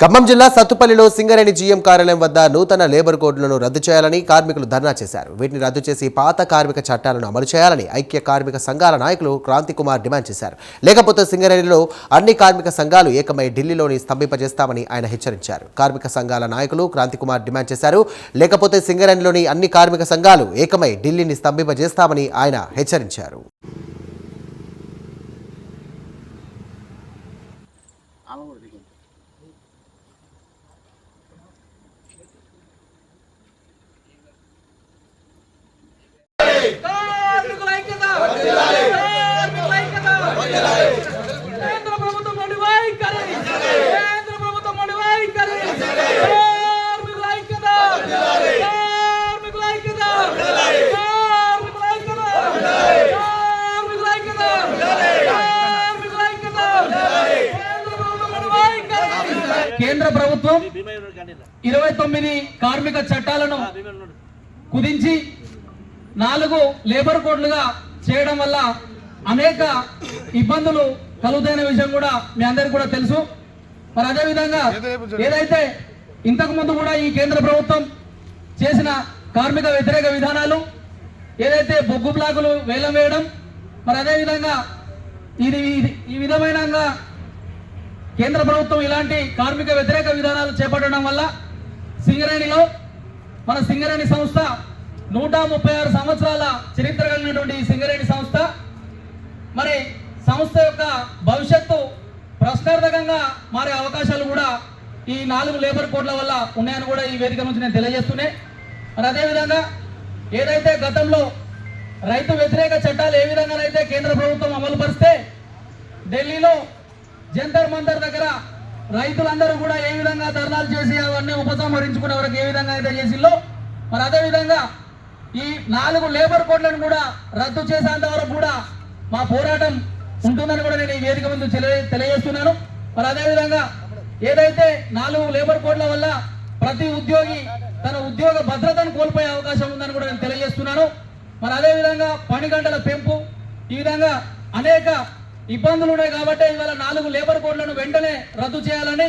ఖమ్మం జిల్లా సత్తుపల్లిలో సింగరేణి జీఎం కార్యాలయం వద్ద నూతన లేబర్ కోడ్లను రద్దు చేయాలని కార్మికులు ధర్నా చేశారు. వీటిని రద్దు చేసి పాత కార్మిక చట్టాలను అమలు చేయాలని ఐక్య కార్మిక సంఘాల నాయకులు క్రాంతి కుమార్ డిమాండ్ చేశారు. లేకపోతే సింగరేణిలో అన్ని కార్మిక సంఘాలు ఏకమై ఢిల్లీలోని స్తంభింపజేస్తామని ఆయన హెచ్చరించారు. కార్మిక సంఘాల నాయకులు క్రాంతి కుమార్ డిమాండ్ చేశారు. లేకపోతే సింగరేణిలోని అన్ని కార్మిక సంఘాలు ఏకమై ఢిల్లీని స్తంభింపజేస్తామని ఆయన హెచ్చరించారు. కార్మికుల ఐక్యత కార్మికుల ఐక్యత కేంద్ర ప్రభుత్వం మొండి వైఖరి కేంద్ర ప్రభుత్వం మొండి వైఖరి కార్మికుల ఐక్యత కార్మికుల ఐక్యత కార్మికుల ఐక్యత కార్మికుల ఐక్యత కార్మికుల ఐక్యత కేంద్ర ప్రభుత్వం మొండి వైఖరి కేంద్ర ప్రభుత్వం ఇరవై తొమ్మిది కార్మిక చట్టాలను కుదించి నాలుగు లేబర్ కోడ్లుగా చేయడం వల్ల అనేక ఇబ్బందులు కలుగుతాయనే విషయం కూడా మీ అందరికి కూడా తెలుసు. మరి అదే విధంగా ఏదైతే ఇంతకు ముందు కూడా ఈ కేంద్ర ప్రభుత్వం చేసిన కార్మిక వ్యతిరేక విధానాలు ఏదైతే బొగ్గు బ్లాకులు వేలం వేయడం మరి అదే విధంగా ఇది ఇది- ఈ విధమైన కేంద్ర ప్రభుత్వం ఇలాంటి కార్మిక వ్యతిరేక విధానాలు చేపట్టడం వల్ల సింగరేణిలో మన సింగరేణి సంస్థ నూట ముప్పై ఆరు సంవత్సరాల చరిత్ర కలిగినటువంటి ఈ సింగరేణి సంస్థ మరి సంస్థ యొక్క భవిష్యత్తు ప్రశ్నార్థకంగా మారే అవకాశాలు కూడా ఈ నాలుగు లేబర్ కోడ్ల వల్ల ఉన్నాయని కూడా ఈ వేదిక నుంచి నేను తెలియజేస్తూనే మరి అదేవిధంగా ఏదైతే గతంలో రైతు వ్యతిరేక చట్టాలు ఏ విధంగానైతే కేంద్ర ప్రభుత్వం అమలు పరిస్తే ఢిల్లీలో జంతర్ దగ్గర రైతులందరూ కూడా ఏ విధంగా ధర్నాలు చేసి అవన్నీ ఉపసంహరించుకునే వరకు ఏ విధంగా అయితే చేసిందో మరి అదేవిధంగా ఈ నాలుగు లేబర్ కోడ్లను కూడా రద్దు చేసేంత వరకు కూడా మా పోరాటం ఉంటుందని కూడా నేను ఈ వేదిక ముందు తెలియ తెలియజేస్తున్నాను. మరి అదేవిధంగా ఏదైతే నాలుగు లేబర్ కోడ్ల వల్ల ప్రతి ఉద్యోగి తన ఉద్యోగ భద్రతను కోల్పోయే అవకాశం ఉందని కూడా నేను తెలియజేస్తున్నాను. మరి అదేవిధంగా పని గంటల పెంపు ఈ విధంగా అనేక ఇబ్బందులు ఉన్నాయి కాబట్టి ఇవాళ నాలుగు లేబర్ కోడ్లను వెంటనే రద్దు చేయాలని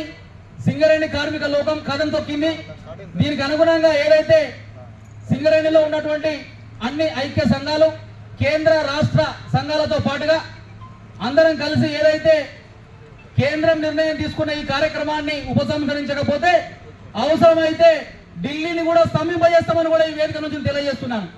సింగరేణి కార్మిక లోకం కథం తొక్కింది. దీనికి అనుగుణంగా ఏదైతే సింగరేణిలో ఉన్నటువంటి అన్ని ఐక్య సంఘాలు కేంద్ర రాష్ట్ర సంఘాలతో పాటుగా అందరం కలిసి ఏదైతే కేంద్రం నిర్ణయం తీసుకున్న ఈ కార్యక్రమాన్ని ఉపసంహరించకపోతే అవసరమైతే ఢిల్లీని కూడా స్తంభింపజేస్తామని కూడా ఈ వేదిక నుంచి తెలియజేస్తున్నాను.